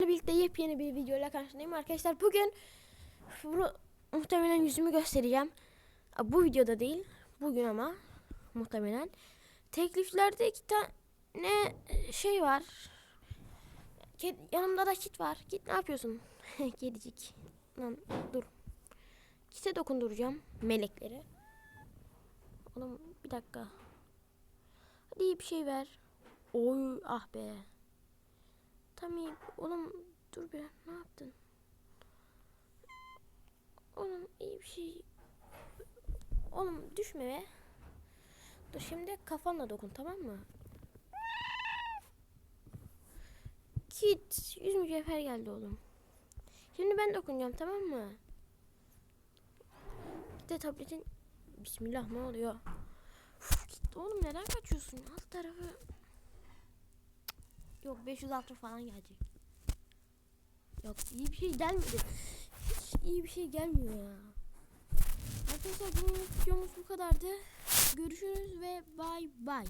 birlikte yepyeni bir videoyla karşınızdayım arkadaşlar. Bugün bu- muhtemelen yüzümü göstereceğim. Bu videoda değil. Bugün ama muhtemelen. Tekliflerde iki tane şey var. Ked, yanımda da kit var. Kit ne yapıyorsun? Kedicik. Lan dur. Kite dokunduracağım melekleri. Oğlum bir dakika. Hadi bir şey ver. Oy ah be. Tam iyi. Oğlum dur be ne yaptın? Oğlum iyi bir şey. Oğlum düşme be. Dur şimdi kafanla dokun tamam mı? Kit yüz mücevher geldi oğlum. Şimdi ben dokunacağım tamam mı? Bir de tabletin Bismillah ne oluyor? Uf, git oğlum neden kaçıyorsun? Yok 506 falan gelecek. Yok iyi bir şey gelmedi. Hiç iyi bir şey gelmiyor ya. Arkadaşlar bu videomuz bu kadardı. Görüşürüz ve bay bay.